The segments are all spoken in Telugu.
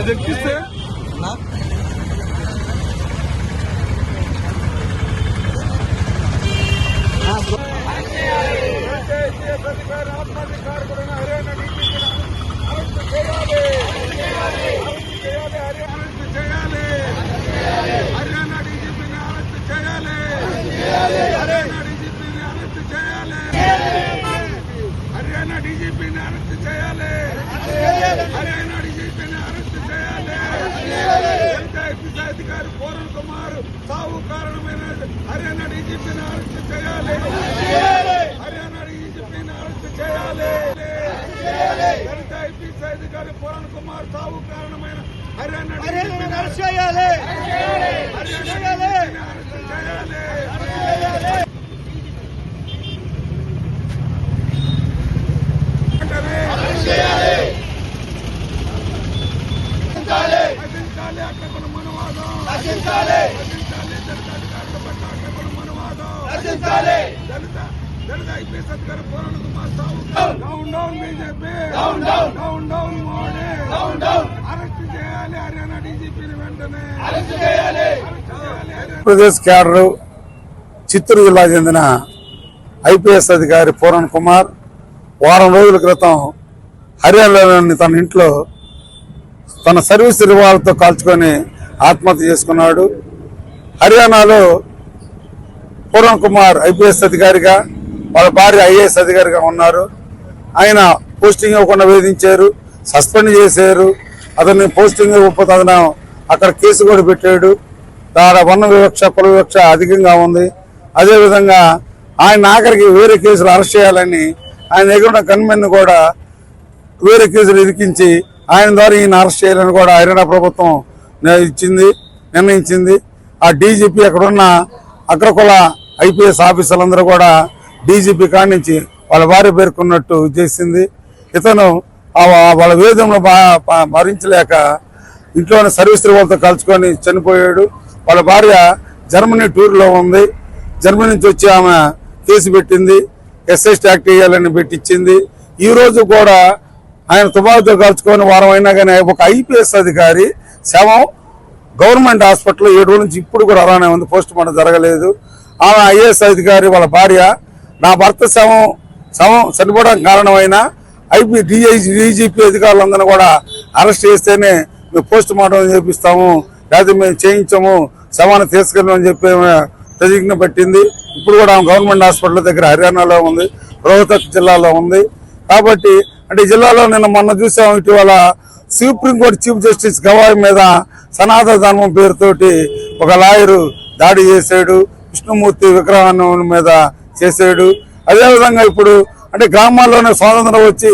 అది ఎక్కిస్తే హర్యానా డీజీపీని అరెస్ట్ చేయాలి హర్యానా డీజీపీని అరెస్ట్ చేయాలి హర్యానా డీజీపీని అరెస్ట్ చేయాలి హర్యానా డీజీపీని అరెస్ట్ చేయాలి దళిత ఐపీఎస్ అధికారి సావు కారణమైన హర్యానా డీజీపీని అరెస్ట్ చేయాలి. హర్యానా డీజీపీని అరెస్ట్ చేయాలి. దళిత ఐపీఎస్ అధికారి పూరన్ కుమార్ సావు కారణమైన హర్యానా డీజీపీని అరెస్ట్ చేయాలి. హర్యానా డీజీపీని అరెస్ట్ చేయాలి అక్కడి మనవాదం రచించాలి రచించాలి దళిత అధికారుల పట్ల అక్కడి మనవాదం రచించాలి దళిత దళిత ఐపీఎస్ అధికారి పూరణ కుమార్ సావు down down BJP down down. Down down Modi down down arrest చేయాలి హర్యానా డీజీపీని వెంటనే. అరెస్ట్ చేయాలి. ఆంధ్రప్రదేశ్ క్యాడర్ చిత్తూరు జిల్లా చెందిన ఐపీఎస్ అధికారి పూరన్ కుమార్ వారం రోజుల క్రితం హర్యానాలోని తన ఇంట్లో తన సర్వీస్ రివాల్తో కాల్చుకొని ఆత్మహత్య చేసుకున్నాడు. హర్యానాలో పూరన్ కుమార్ ఐపీఎస్ అధికారిగా వాళ్ళ భార్య ఐఏఎస్ అధికారిగా ఉన్నారు. ఆయన పోస్టింగ్ ఇవ్వకుండా వేధించారు సస్పెండ్ చేశారు. అతన్ని పోస్టింగ్ ఇవ్వకపోతే అతను అక్కడ కేసు కూడా పెట్టాడు. దాడ వర్ణ వివక్ష కుల వివక్ష అధికంగా ఉంది. అదేవిధంగా ఆయన ఆఖరికి వేరే కేసులు అరెస్ట్ చేయాలని ఆయన దగ్గర ఉన్న గన్మెన్ కూడా వేరే కేసులు ఇరికించి ఆయన ద్వారా ఈయన అరెస్ట్ చేయాలని కూడా హర్యానా ప్రభుత్వం ఇచ్చింది నిర్ణయించింది. ఆ డీజీపీ అక్కడున్న అగ్రకుల ఐపీఎస్ ఆఫీసర్లందరూ కూడా డీజీపీ కాడి నుంచి వాళ్ళ భార్య పేర్కొన్నట్టు చేసింది. ఇతను వాళ్ళ వేదంలో మరించలేక బా- భరించలేక ఇంట్లోనే సర్వీస్ వాళ్ళతో కలుసుకొని చనిపోయాడు. వాళ్ళ భార్య జర్మనీ టూర్లో ఉంది. జర్మనీ నుంచి వచ్చి ఆమె కేసు పెట్టింది. ఎస్ఎస్ యాక్ట్ చేయాలని పెట్టించింది. ఈ రోజు కూడా ఆయన తుపాకుతో కలుసుకొని వారం అయినా కానీ ఒక ఐపీఎస్ అధికారి శవం గవర్నమెంట్ హాస్పిటల్లో ఏడు రోజుల నుంచి ఇప్పుడు కూడా అలానే ఉంది. పోస్ట్ మార్టం జరగలేదు. ఆమె ఐఏఎస్ అధికారి వాళ్ళ భార్య నా భర్త శవం శవం చనిపోవడానికి కారణమైన ఐపీ డిఐజీ డీజీపీ అధికారులందరినీ కూడా అరెస్ట్ చేస్తేనే మేము పోస్ట్ మార్టం చేపిస్తాము లేకపోతే మేము చేయించము శవాన్ని తీసుకెళ్ళమని చెప్పి ప్రతిజ్ఞ పెట్టింది. ఇప్పుడు కూడా ఆమె గవర్నమెంట్ హాస్పిటల్ దగ్గర హర్యానాలో ఉంది రోహతక్ జిల్లాలో ఉంది. కాబట్టి అంటే జిల్లాలో నిన్న మొన్న చూసాం ఇటీవల సుప్రీంకోర్టు చీఫ్ జస్టిస్ గవాయి మీద సనాతన ధర్మం పేరుతోటి ఒక లాయరు దాడి చేశాడు విష్ణుమూర్తి విగ్రహాన్ని మీద చేశాడు. అదేవిధంగా ఇప్పుడు అంటే గ్రామాల్లోనే స్వాతంత్రం వచ్చి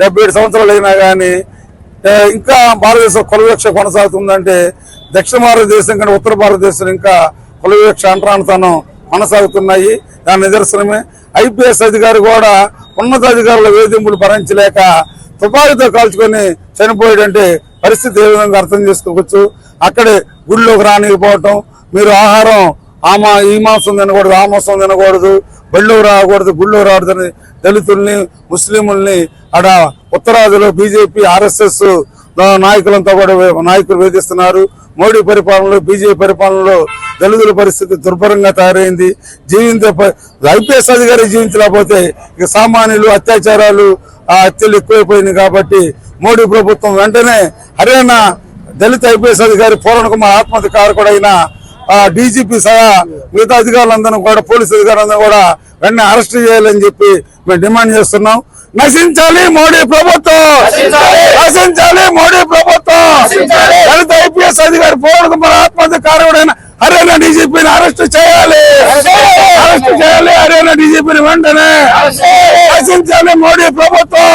డెబ్బై ఏడు సంవత్సరాలు అయినా కానీ ఇంకా భారతదేశం కులవివక్ష కొనసాగుతుందంటే దక్షిణ భారతదేశం కంటే ఉత్తర భారతదేశం ఇంకా కులవివక్ష అంటరానితనం కొనసాగుతున్నాయి. దాని నిదర్శనమే. ఐపీఎస్ అధికారి కూడా ఉన్నతాధికారుల వేధింపులు భరించలేక తుపాకీతో కాల్చుకొని చనిపోయాడంటే పరిస్థితి ఏ విధంగా అర్థం చేసుకోవచ్చు? అక్కడే గుళ్ళోకి రానికపోవటం మీరు ఆహారం ఆ ఈ మాంసం తినకూడదు ఆ మాంసం తినకూడదు బళ్ళు రాకూడదు గుళ్ళు రాకూడదని దళితుల్ని ముస్లింల్ని ఆడ ఉత్తరాదిలో బీజేపీ ఆర్ఎస్ఎస్ నాయకులంతా కూడా నాయకులు వేధిస్తున్నారు. మోడీ పరిపాలనలో బీజేపీ పరిపాలనలో దళితుల పరిస్థితి దుర్భరంగా తయారైంది. జీవించ ఐపీఎస్ అధికారి జీవించలేకపోతే ఇక సామాన్యులు అత్యాచారాలు ఆ హత్యలు ఎక్కువైపోయినాయి కాబట్టి మోడీ ప్రభుత్వం వెంటనే హర్యానా దళిత ఐపీఎస్ అధికారి పూరణ కుమార్ ఆత్మహత్య కారకుడైన డీజీపీ సహా మిగతా అధికారులందరూ కూడా పోలీసు అధికారులందరూ కూడా వెంటనే అరెస్ట్ చేయాలని చెప్పి మేము డిమాండ్ చేస్తున్నాం. నశించాలి మోడీ ప్రభుత్వం! నశించాలి! మోడీ ప్రభుత్వం! దళిత ఐపీఎస్ అధికారి పూరణ కుమార్ ఆత్మహత్య కారకుడైన హర్యానా డీజీపీని అరెస్ట్ చేయాలి! అరెస్ట్ చేయాలి! హర్యానా డీజీపీని వెంటనే! నశించాలి మోడీ ప్రభుత్వం!